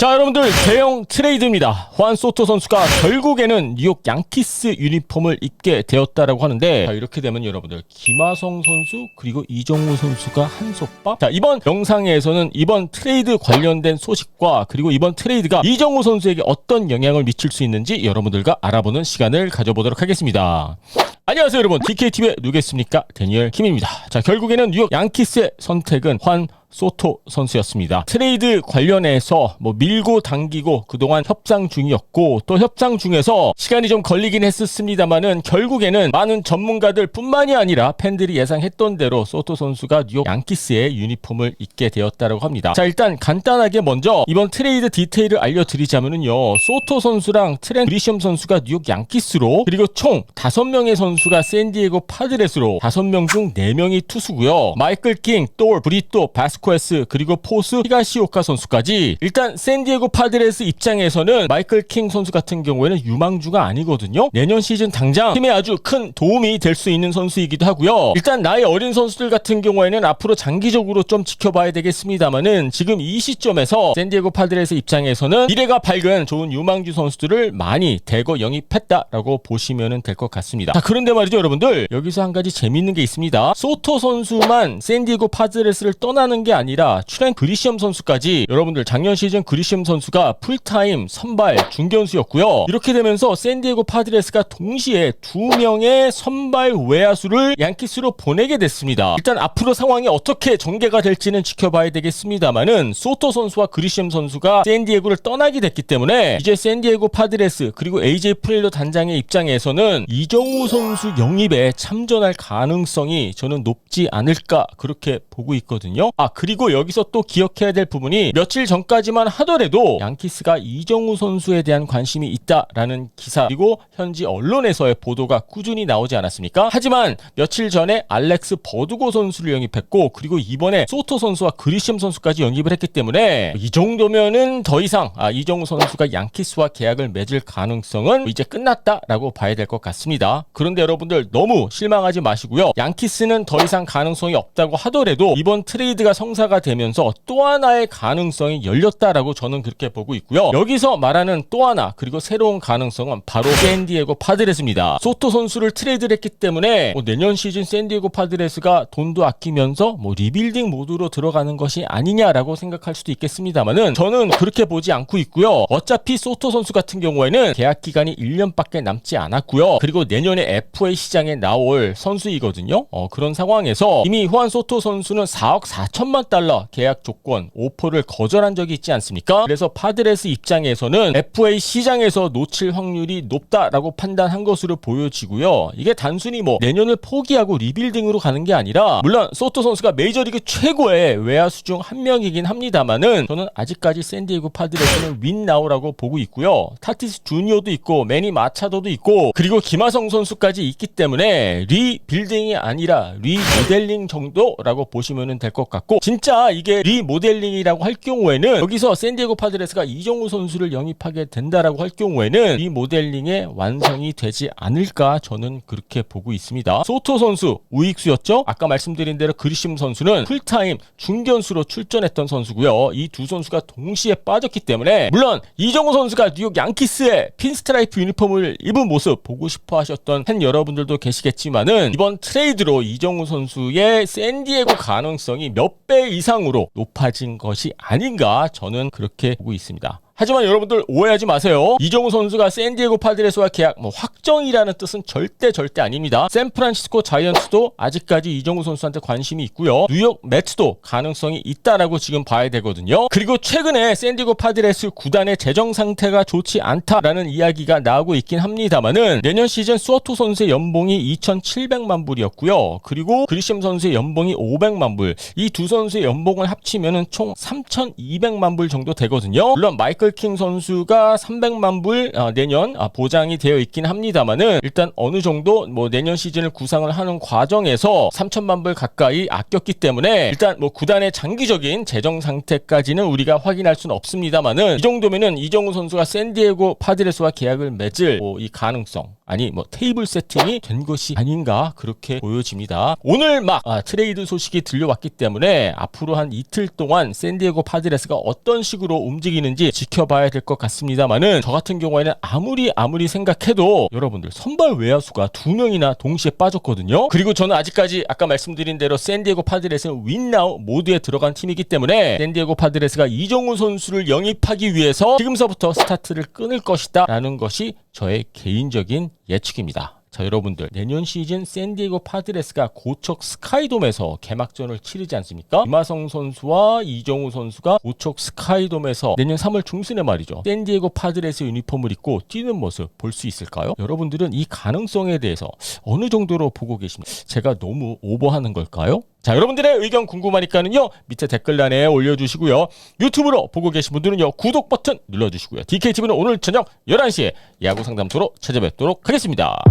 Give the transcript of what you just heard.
자, 여러분들 대형 트레이드입니다. 후안 소토 선수가 결국에는 뉴욕 양키스 유니폼을 입게 되었다라고 하는데 자, 이렇게 되면 여러분들 김하성 선수 그리고 이정우 선수가 한솥밥. 자, 이번 영상에서는 이번 트레이드 관련된 소식과 그리고 이번 트레이드가 이정우 선수에게 어떤 영향을 미칠 수 있는지 여러분들과 알아보는 시간을 가져보도록 하겠습니다. 안녕하세요 여러분 DKTV의 누겠습니까 데니얼 킴입니다 자 결국에는 뉴욕 양키스의 선택은 환 소토 선수였습니다. 트레이드 관련해서 뭐 밀고 당기고 그동안 협상 중이었고 또 협상 중에서 시간이 좀 걸리긴 했었습니다만은 결국에는 많은 전문가들 뿐만이 아니라 팬들이 예상했던 대로 소토 선수가 뉴욕 양키스의 유니폼을 입게 되었다고 합니다. 자 일단 간단하게 먼저 이번 트레이드 디테일을 알려드리자면은요 소토 선수랑 트렌 그리시엄 선수가 뉴욕 양키스로 그리고 총 5명의 선수 가 샌디에고 파드레스로 5명 중 4명이 투수고요. 마이클 킹, 똘, 브리또, 바스 바스코에스 그리고 포스 히가시오카 선수까지 일단 샌디에고 파드레스 입장에서는 마이클 킹 선수 같은 경우에는 유망주가 아니거든요. 내년 시즌 당장 팀에 아주 큰 도움이 될 수 있는 선수이기도 하고요. 일단 나이 어린 선수들 같은 경우에는 앞으로 장기적으로 좀 지켜봐야 되겠습니다만은 지금 이 시점에서 샌디에고 파드레스 입장에서는 미래가 밝은 좋은 유망주 선수들을 많이 대거 영입했다라고 보시면 될 것 같습니다. 자, 그런데 말이죠, 여러분들. 여기서 한 가지 재밌는 게 있습니다. 소토 선수만 샌디에고 파드레스를 떠나는 게 아니라 출행 그리시엄 선수까지 여러분들 작년 시즌 그리시엄 선수가 풀타임 선발 중견수였고요. 이렇게 되면서 샌디에고 파드레스가 동시에 두 명의 선발 외야수를 양키스로 보내게 됐습니다. 일단 앞으로 상황이 어떻게 전개가 될지는 지켜봐야 되겠습니다만은 소토 선수와 그리시엄 선수가 샌디에고를 떠나게 됐기 때문에 이제 샌디에고 파드레스 그리고 AJ 프레일러 단장의 입장에서는 이정우 선수 영입에 참전할 가능성이 저는 높지 않을까 그렇게 보고 있거든요. 아 그리고 그리고 여기서 또 기억해야 될 부분이 며칠 전까지만 하더라도 양키스가 이정우 선수에 대한 관심이 있다라는 기사 그리고 현지 언론에서의 보도가 꾸준히 나오지 않았습니까? 하지만 며칠 전에 알렉스 버두고 선수를 영입했고 그리고 이번에 소토 선수와 그리심 선수까지 영입을 했기 때문에 이 정도면은 더 이상 아, 이정우 선수가 양키스와 계약을 맺을 가능성은 이제 끝났다라고 봐야 될 것 같습니다. 그런데 여러분들 너무 실망하지 마시고요. 양키스는 더 이상 가능성이 없다고 하더라도 이번 트레이드가 성사 성사가 되면서 또 하나의 가능성이 열렸다라고 저는 그렇게 보고 있고요. 여기서 말하는 또 하나 그리고 새로운 가능성은 바로 샌디에고 파드레스입니다. 소토 선수를 트레이드를 했기 때문에 뭐 내년 시즌 샌디에고 파드레스가 돈도 아끼면서 뭐 리빌딩 모드로 들어가는 것이 아니냐라고 생각할 수도 있겠습니다만은 저는 그렇게 보지 않고 있고요. 어차피 소토 선수 같은 경우에는 계약 기간이 1년밖에 남지 않았고요. 그리고 내년에 FA 시장에 나올 선수이거든요. 어, 그런 상황에서 이미 후안 소토 선수는 4억 4천만 달러 계약 조건 오퍼를 거절한 적이 있지 않습니까? 그래서 파드레스 입장에서는 FA 시장에서 놓칠 확률이 높다라고 판단한 것으로 보여지고요. 이게 단순히 뭐 내년을 포기하고 리빌딩으로 가는 게 아니라 물론 소토 선수가 메이저리그 최고의 외야수 중 한 명이긴 합니다만은 저는 아직까지 샌디에고 파드레스는 윈나우라고 보고 있고요. 타티스 주니어도 있고 매니 마차도도 있고 그리고 김하성 선수까지 있기 때문에 리빌딩이 아니라 리모델링 정도라고 보시면 될 것 같고 진짜 이게 리모델링이라고 할 경우에는 여기서 샌디에고 파드레스가 이정우 선수를 영입하게 된다라고 할 경우에는 리모델링의 완성이 되지 않을까 저는 그렇게 보고 있습니다. 소토 선수 우익수였죠? 아까 말씀드린 대로 그리심 선수는 풀타임 중견수로 출전했던 선수고요. 이 두 선수가 동시에 빠졌기 때문에 물론 이정우 선수가 뉴욕 양키스의 핀스트라이프 유니폼을 입은 모습 보고 싶어 하셨던 팬 여러분 들도 계시겠지만은 이번 트레이드로 이정우 선수의 샌디에고 가능성이 몇 배 이상으로 높아진 것이 아닌가 저는 그렇게 보고 있습니다. 하지만 여러분들 오해하지 마세요. 이정우 선수가 샌디에고 파드레스와 계약 뭐 확정이라는 뜻은 절대 절대 아닙니다. 샌프란시스코 자이언츠도 아직까지 이정우 선수한테 관심이 있고요. 뉴욕 매츠도 가능성이 있다라고 지금 봐야 되거든요. 그리고 최근에 샌디에고 파드레스 구단의 재정 상태가 좋지 않다라는 이야기가 나오고 있긴 합니다만은 내년 시즌 수어토 선수의 연봉이 2,700만 불이었고요. 그리고 그리심 선수의 연봉이 500만 불. 이 두 선수의 연봉을 합치면은 총 3,200만 불 정도 되거든요. 물론 마이클 킹 선수가 300만 불 어, 내년 아, 보장이 되어 있긴 합니다만은 일단 어느 정도 뭐 내년 시즌을 구상을 하는 과정에서 3천만 불 가까이 아꼈기 때문에 일단 뭐 구단의 장기적인 재정 상태까지는 우리가 확인할 수는 없습니다만은 이 정도면은 이정우 선수가 샌디에고 파드레스와 계약을 맺을 뭐 이 가능성 아니 뭐 테이블 세팅이 된 것이 아닌가 그렇게 보여집니다. 오늘 막 아, 트레이드 소식이 들려왔기 때문에 앞으로 한 이틀 동안 샌디에고 파드레스가 어떤 식으로 움직이는지 지켜봐야 될 것 같습니다만은 저 같은 경우에는 아무리 아무리 생각해도 여러분들 선발 외야수가 두 명이나 동시에 빠졌거든요. 그리고 저는 아직까지 아까 말씀드린 대로 샌디에고 파드레스는 윈나우 모드에 들어간 팀이기 때문에 샌디에고 파드레스가 이정우 선수를 영입하기 위해서 지금서부터 스타트를 끊을 것이다 라는 것이 저의 개인적인 예측입니다. 자 여러분들 내년 시즌 샌디에고 파드레스가 고척 스카이돔에서 개막전을 치르지 않습니까? 김하성 선수와 이정우 선수가 고척 스카이돔에서 내년 3월 중순에 말이죠. 샌디에고 파드레스 유니폼을 입고 뛰는 모습 볼 수 있을까요? 여러분들은 이 가능성에 대해서 어느 정도로 보고 계십니까? 제가 너무 오버하는 걸까요? 자 여러분들의 의견 궁금하니까는요 밑에 댓글란에 올려주시고요. 유튜브로 보고 계신 분들은요 구독 버튼 눌러주시고요. DKTV는 오늘 저녁 11시에 야구 상담소로 찾아뵙도록 하겠습니다